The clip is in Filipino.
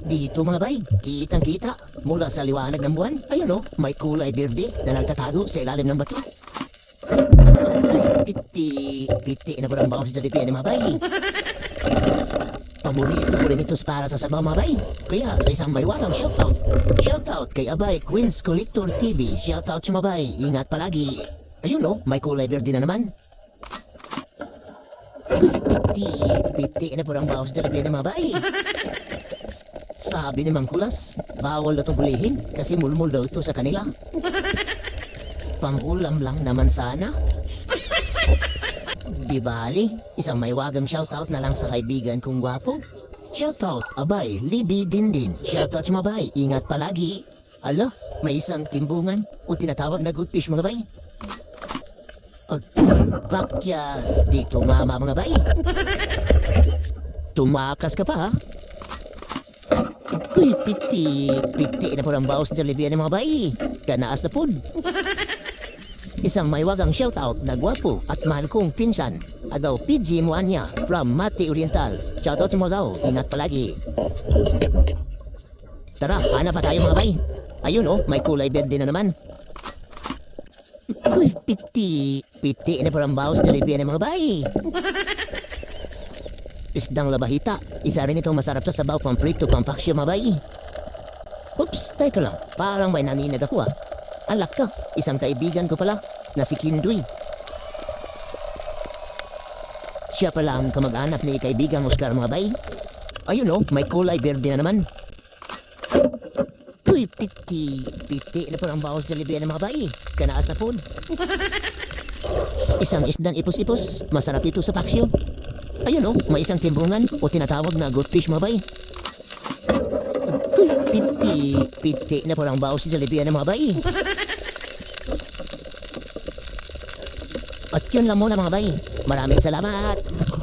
Dito mga bay, kitang kita. Mula sa liwanag ng buwan, ayun o, may kulay berde na nagtatago sa ilalim ng bato. Ay, piti, piti na parang baon sa Jollibee ni mga bay. Paborito ko rin ito para sa sabaw mga bay. Kaya sa isang may walang shoutout. Shoutout kay Abay Queens Collector TV. Shoutout sa mga bay. Ingat palagi. Ayun o, may kulay berde na naman. Piti, piti na parang baon sa Jollibee ni mga bay. Sabi ni Mang Kulas, bawal na itong hulihin kasi mulmul daw ito sa kanila. Pangulam lang naman sana. Di bali, isang may wagam shoutout na lang sa kaibigan kong gwapo. Shoutout, abay, libi din din. Shoutout mabay, ingat palagi. Ala, may isang timbungan o tinatawag na good fish mga bay. Ag, bakyas, di tumama mga bay. Tumakas ka pa ha? Kuy, piti, piti na po ang baos Jollibee ng mga bayi. Kanaas na pod. Isang may wagang shoutout na gwapo at mahal kong pinsan. Agaw PG Muanya from Mati Oriental. Shoutout sa mga gaw. Ingat palagi. Tara, hanap pa tayo mga bay. Ayun oh, may kulay berde na naman. Kuy, piti, piti na po ang baos Jollibee ng mga bayi. Isdang labahita. Isa rin itong masarap sa sabaw pamprito pampaksyo mabay. Oops, teka lang. Parang may naninag ako ah. Alak ka, isang kaibigan ko pala na si Kindoy. Siya pala ang kamag-anak ni kaibigang Oscar Mabay. Ayun oh, may kulay berde na naman. Kuy, piti, piti na po ang bawas Libya ng mga bayi. Kanaas na po. Isang isdan ipos-ipos, masarap ito sa paksyo. Ayun oh, may isang timbungan o tinatawag na goatfish mabay. Kuy, piti, piti na po ang bawas sa Libya ng mga bayi. At yun lang muna mga bay. Maraming salamat.